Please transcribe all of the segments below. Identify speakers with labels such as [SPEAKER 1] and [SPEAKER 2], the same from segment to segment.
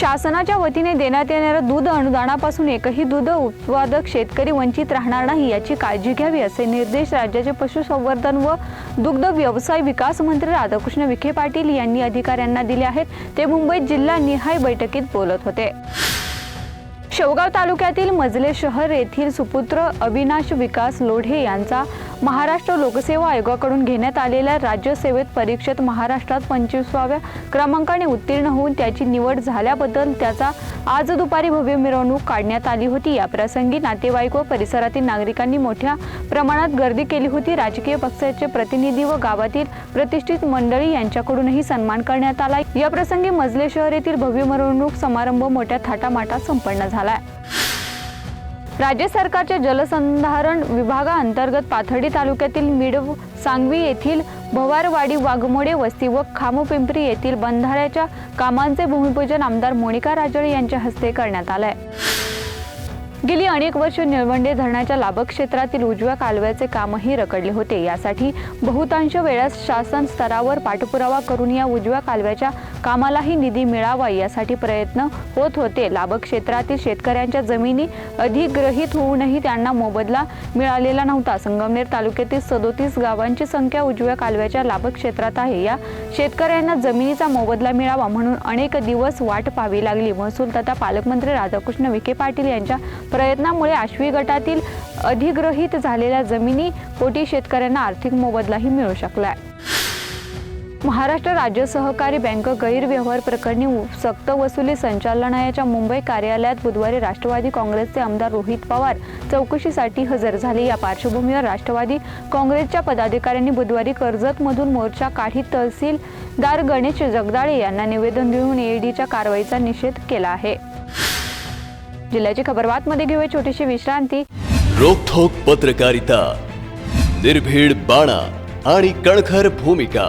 [SPEAKER 1] शासनाच्या वतीने देण्यात येणाऱ्या दूध अनुदानापासून एकही दूध उत्पादक शेतकरी वंचित राहणार नाही याची काळजी घ्यावी असे निर्देश राज्याचे पशुसंवर्धन व दुग्ध व्यवसाय विकास मंत्री राधाकृष्ण विखे पाटील यांनी अधिकाऱ्यांना दिले आहेत. ते मुंबईत जिल्हा निहाय बैठकीत बोलत होते. शेवगाव तालुक्यातील मजले शहर येथील सुपुत्र अविनाश विकास लोढे यांचा महाराष्ट्र लोकसेवा आयोगाकडून घेण्यात आलेल्या राज्यसेवेत परीक्षेत महाराष्ट्रात पंचवीसाव्या क्रमांकाने उत्तीर्ण होऊन त्याची निवड झाल्याबद्दल त्याचा आज दुपारी भव्य मिरवणूक काढण्यात आली होती. या प्रसंगी नातेवाईक व परिसरातील नागरिकांनी मोठ्या प्रमाणात गर्दी केली होती. राजकीय पक्षाचे प्रतिनिधी व गावातील प्रतिष्ठित मंडळी यांच्याकडूनही सन्मान करण्यात आला या प्रसंगी मजले शहर येथील भव्य मिरवणूक समारंभ मोठ्या थाटामाटात संपन्न झाला राज्य सरकारच्या जलसंधारण विभागाअंतर्गत पाथर्डी तालुक्यातील मिडव सांगवी येथील भवारवाडी वाघमोडे वस्ती व खामोपिंपरी येथील बंधाऱ्याच्या कामांचे भूमिपूजन आमदार मोनिका राजळे यांच्या हस्ते करण्यात आलंय. गेली अनेक वर्ष निळवंडे धरणाच्या लाभक क्षेत्रातील उजव्या कालव्याचे कामही रखडले होते. यासाठी बहुतांश वेळास शासन स्तरावर पाठपुरावा करून या उजव्या कालव्याच्या कामालाही निधी मिळावा यासाठी प्रयत्न होत होते. लाभक क्षेत्रातील शेतकऱ्यांच्या जमिनी अधिग्रहित होऊनही त्यांना मोबदला मिळालेला नव्हता. संगमनेर तालुक्यातील सदोतीस गावांची संख्या उजव्या कालव्याच्या लाभक क्षेत्रात आहे. या शेतकऱ्यांना जमिनीचा मोबदला मिळावा म्हणून अनेक दिवस वाट पाहावी लागली. महसूल तथा पालकमंत्री राधाकृष्ण विखे पाटील यांच्या प्रयत्नामुळे आश्वी गटातील अधिग्रहित झालेल्या जमिनी पोटी शेतकऱ्यांना आर्थिक मोबदलाही मिळू शकलाय. महाराष्ट्र राज्य सहकारी बँक गैरव्यवहार प्रकरणी सक्त वसुली संचालनालयाच्या मुंबई कार्यालयात बुधवारी राष्ट्रवादी काँग्रेसचे आमदार रोहित पवार चौकशीसाठी हजर झाले. या पार्श्वभूमीवर राष्ट्रवादी काँग्रेसच्या पदाधिकाऱ्यांनी बुधवारी कर्जतमधून मोर्चा काढी तहसीलदार गणेश जगदाळे यांना निवेदन देऊन ईडीच्या कारवाईचा निषेध केला आहे. जिल्ह्याची खबरबातमध्ये घेऊया छोटीशी विश्रांती.
[SPEAKER 2] रोखोक पत्रकारिता निर्भीड बाणा आणि कणखर भूमिका.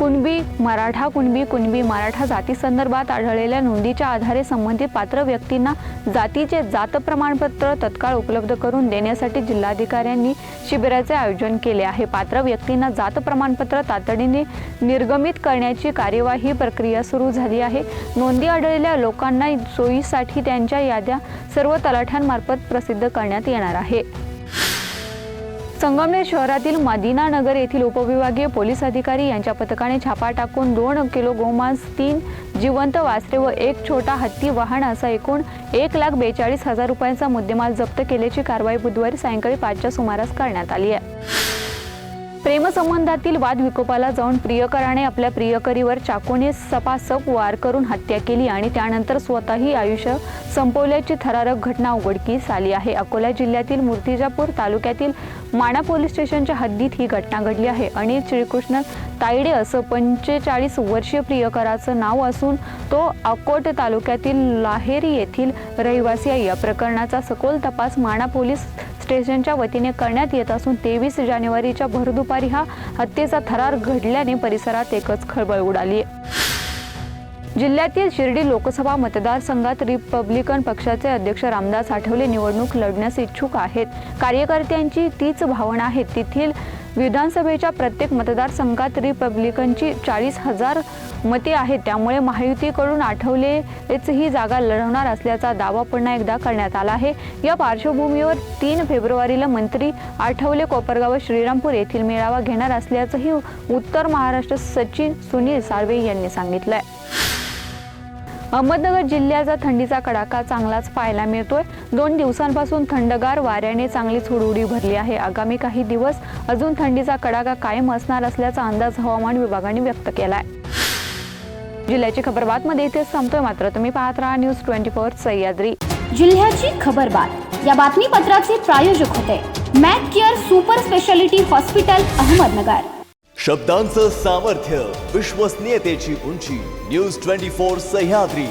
[SPEAKER 1] कुणबी मराठा कुणबी कुणबी मराठा जाती संदर्भात आढळलेल्या नोंदीच्या आधारे संबंधित पात्र व्यक्तींना जातीचे जात प्रमाणपत्र तत्काळ उपलब्ध करून देण्यासाठी जिल्हाधिकाऱ्यांनी शिबिराचे आयोजन केले आहे. पात्र व्यक्तींना जात प्रमाणपत्र तातडीने निर्गमित करण्याची कार्यवाही प्रक्रिया सुरू झाली आहे. नोंदी आढळलेल्या लोकांना सोयीसाठी त्यांच्या याद्या सर्व तलाठ्यांमार्फत प्रसिद्ध करण्यात येणार आहे. संगमनेर शहरातील मदिना नगर येथील उपविभागीय पोलीस अधिकारी यांच्या पथकाने छापा टाकून दोन किलो गोमांस तीन जिवंत वासरे व एक छोटा हत्ती वाहन असा एकूण एक लाख बेचाळीस हजार रुपयांचा मुद्देमाल जप्त केल्याची कारवाई बुधवारी सायंकाळी पाचच्या सुमारास करण्यात आली आहे. प्रेमसंबंधातील वाद विकोपाला जाऊन प्रियकराने आपल्या प्रियकरीवर चाकूने सपासप वार करून हत्या केली आणि त्यानंतर स्वतःही आयुष्य संपवल्याची थरारक घटना उघडकीस आली आहे. अकोला जिल्ह्यातील मूर्तिजापूर तालुक्यातील माणा पोलीस स्टेशनच्या हद्दीत ही घटना घडली आहे. अनिल श्रीकृष्ण तायडे असं पंचेचाळीस वर्षीय प्रियकराचं नाव असून तो अकोट तालुक्यातील लाहेरी येथील रहिवासी आहे. या प्रकरणाचा सखोल तपास माणा पोलीस स्टेशनच्या वतीने करण्यात येत असून तेवीस जानेवारीच्या भरदुपारी हा हत्येचा थरार घडल्याने परिसरात एकच खळबळ उडाली जिल्ह्यातील शिर्डी लोकसभा मतदारसंघात रिपब्लिकन पक्षाचे अध्यक्ष रामदास आठवले निवडणूक लढण्यास इच्छुक आहेत. कार्यकर्त्यांची तीच भावना आहे. तेथील विधानसभेच्या प्रत्येक मतदारसंघात रिपब्लिकनची चाळीस हजार मते आहेत. त्यामुळे महायुतीकडून आठवलेच ही जागा लढवणार असल्याचा दावा पुन्हा एकदा करण्यात आला आहे. या पार्श्वभूमीवर तीन फेब्रुवारीला मंत्री आठवले कोपरगाव श्रीरामपूर येथील मेळावा घेणार असल्याचंही उत्तर महाराष्ट्र सचिव सुनील साळवे यांनी सांगितलंय. अहमदनगर जिल्ह्याचा थंडीचा कडाका चांगलाच पाहायला मिळतोय. दोन दिवसांपासून थंडगार वाऱ्याने चांगलीच हुडहुडी भरली आहे. आगामी काही दिवस अजून थंडीचा कडाका कायम असणार असल्याचा अंदाज हवामान विभागाने व्यक्त केलाय. जिल्ह्याची खबरबातमध्ये इथेच थांबतोय. मात्र तुम्ही पाहत राहा न्यूज ट्वेंटी फोर सह्याद्री.
[SPEAKER 3] जिल्ह्याची खबरबात या बातमीपत्राचे प्रायोजक होते. Mac care super speciality hospital Ahmednagar.
[SPEAKER 2] शब्दांचं सामर्थ्य विश्वसनीयतेची उंची. News twenty four Sahyadri